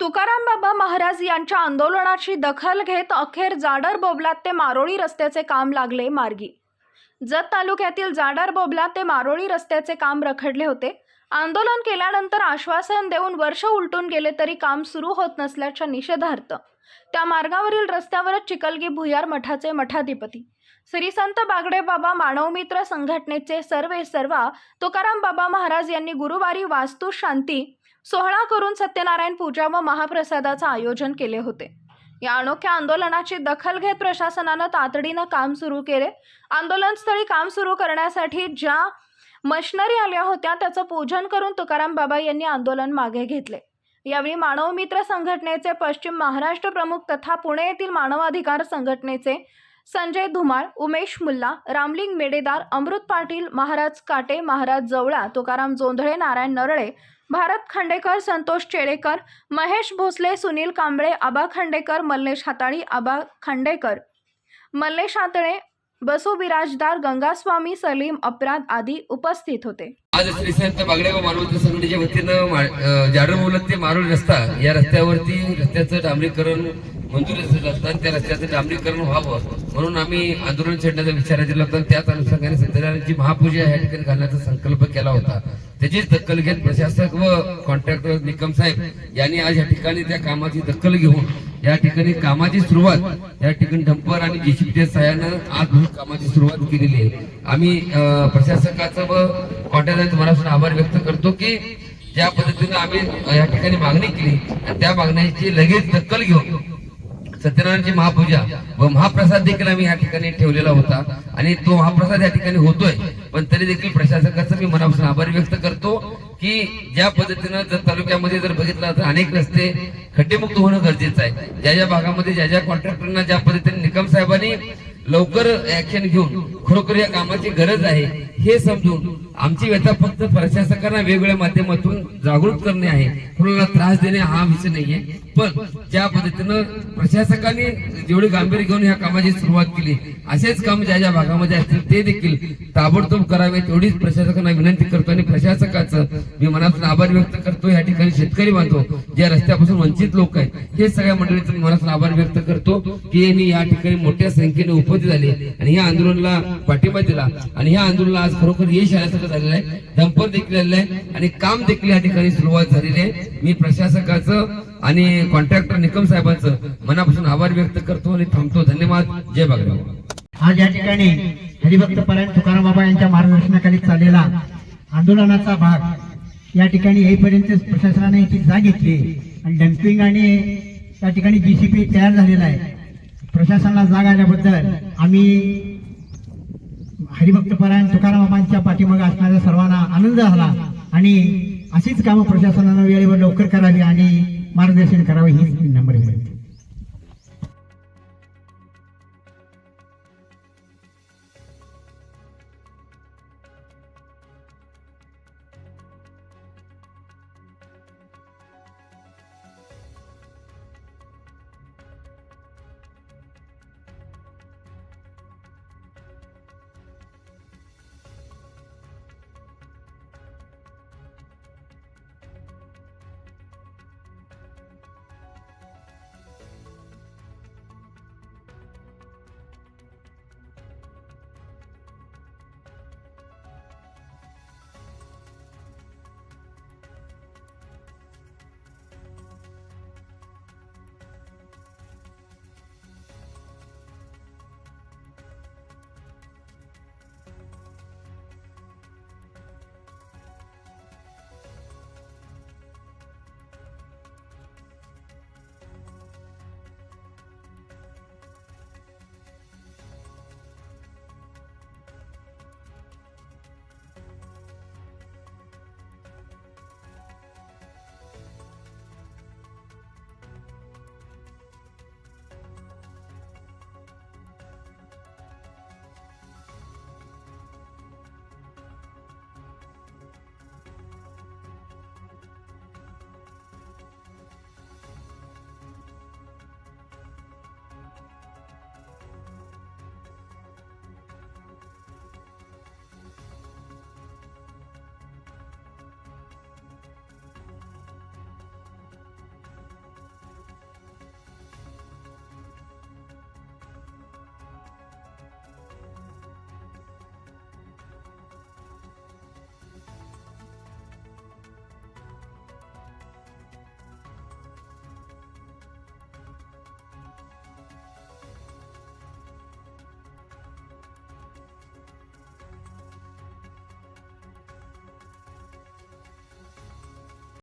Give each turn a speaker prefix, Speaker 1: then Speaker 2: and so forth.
Speaker 1: तुकाराम बाबा महाराज यांच्या आंदोलनाची दखल घेत अखेर जाडर बोबलात ते मारोळी रस्त्याचे काम लागले मार्गी. जत तालुक्यातील जाडर बोबलात ते मारोळी रस्त्याचे काम रखडले होते. आंदोलन केल्यानंतर आश्वासन देऊन वर्ष उलटून गेले तरी काम सुरू होत नसल्याच्या निषेधार्थ. त्या मार्गावरील रस्त्यावरच चिकलगी भुयार मठाचे मठाधिपती. श्री संत बागडे बाबा मानवमित्र संघटनेचे सर्वे सर्वा तुकाराम बाबा महाराज यांनी गुरुवारी वास्तू शांती सोहळा करून सत्यनारायण पूजा व महाप्रसादाचं आयोजन केले होते. या अनोख्या आंदोलनाची दखल घेत प्रशासनानं तातडीनं काम सुरू केले. आंदोलनस्थळी काम सुरू करण्यासाठी ज्या मशनरी आल्या होत्या त्याचं पूजन करून तुकाराम बाबा यांनी आंदोलन मागे घेतले. यावेळी मानव मित्र संघटनेचे पश्चिम महाराष्ट्र प्रमुख तथा पुणे येथील मानवाधिकार संघटनेचे संजय धुमाळ उमेश मुल्ला रामलिंग मेडेदार अमृत पाटील महाराज काटे महाराज जवळा तुकाराम जोंधळे नारायण नरळे भारत खांडेकर संतोष चेडेकर महेश भोसले सुनील कांबळे आबा खांडेकर मल्लेश हाताळी आबा खांडेकर मल्लेश हातळे बसू बिराजदार गंगास्वामी सलीम अपराध आदी उपस्थित होते.
Speaker 2: आज श्री संत बागडे व मानवत संघटनेच्या वतीनं जाडर बोलत ते मारोळ रस्ता या रस्त्यावरती रस्त्याचं डांबरीकरण मंजूर झालं त्या रस्त्याचं डांबरीकरण व्हावं. म्हणून आम्ही आंदोलन छेडण्याचा विचार केला होता. त्याच अनुषंगाने सत्यनारायणची महापूजा या ठिकाणी घालण्याचा संकल्प केला होता. त्याचीच दखल घेत प्रशासक व कॉन्ट्रॅक्टर निकम साहेब यांनी आज या ठिकाणी त्या कामाची दखल घेऊन या ठिकाणी कामाची सुरुवात या ठिकाणी डंपर आणि जेसीबीच्या सहाय्यानं आज कामाची सुरुवात केलेली आहे. आम्ही प्रशासकाचं व कॉन्ट्रॅक्टर मनापासून आभार व्यक्त करतो की ज्या पद्धतीनं आम्ही या ठिकाणी मागणी केली आणि त्या मागण्याची लगेच दखल घेऊन सत्यनारायणची महापूजा व महाप्रसाद देखील आम्ही या ठिकाणी ठेवलेला होता. आणि तो महाप्रसाद या ठिकाणी होतोय. पण तरी देखील प्रशासकाचं मी मनापासून आभार व्यक्त करतो की ज्या पद्धतीनं जर तालुक्यामध्ये जर बघितलं तर अनेक रस्ते खड्डेमुक्त होणं गरजेचं आहे. ज्या ज्या भागामध्ये ज्या ज्या कॉन्ट्रॅक्टरना ज्या पद्धतीने निकम साहेबांनी लवकर ऍक्शन घेऊन खरोखर या कामाची गरज आहे हे समजून आमची व्यथा फक्त प्रशासकांना वेगवेगळ्या माध्यमातून जागृत करणे आहे. कोणाला त्रास देणे हा विषय नाहीये. पण ज्या पद्धतीनं प्रशासकांनी जेवढी गांभीर्य घेऊन या कामाची सुरुवात केली असेच काम ज्या ज्या भागामध्ये असतील ते देखील ताबडतोब करावे तेवढीच प्रशासकांना विनंती करतो आणि प्रशासकाचं मी मनातून आभार व्यक्त करतो. या ठिकाणी शेतकरी बांधतो ज्या रस्त्यापासून वंचित लोक आहेत हे सगळ्या मंडळीचं मी मनातून आभार व्यक्त करतो की यांनी या ठिकाणी मोठ्या संख्येने उपस्थित झाले आणि या आंदोलनाला पाठिंबा दिला. आणि ह्या आंदोलनाला आज खरोखर यश आल्यासारखं झालेलं आहे. दंपर देखील आलेलं आहे. आणि काम देखील या ठिकाणी सुरुवात झालेली आहे. मी प्रशासकाचं आणि कॉन्ट्रॅक्टर निकम साहेबांचं मनापासून आभार व्यक्त करतो आणि थांबतो. धन्यवाद. जय बागराव
Speaker 3: आज या ठिकाणी हरिभक्त परायण तुकाराम बाबा यांच्या मार्गदर्शनाखाली चाललेला आंदोलनाचा भाग या ठिकाणी येईपर्यंत प्रशासनाने याची जाग घेतली आणि डम्पिंग आणि त्या ठिकाणी जीसीपी तयार झालेला आहे. प्रशासनाला जाग आल्याबद्दल आम्ही हरिभक्त परायण तुकाराम पाठीमागे असणाऱ्या सर्वांना आनंद झाला. आणि अशीच कामं प्रशासनानं वेळेवर लवकर करावी आणि मार्गदर्शन करावे हीच नंबर मिळते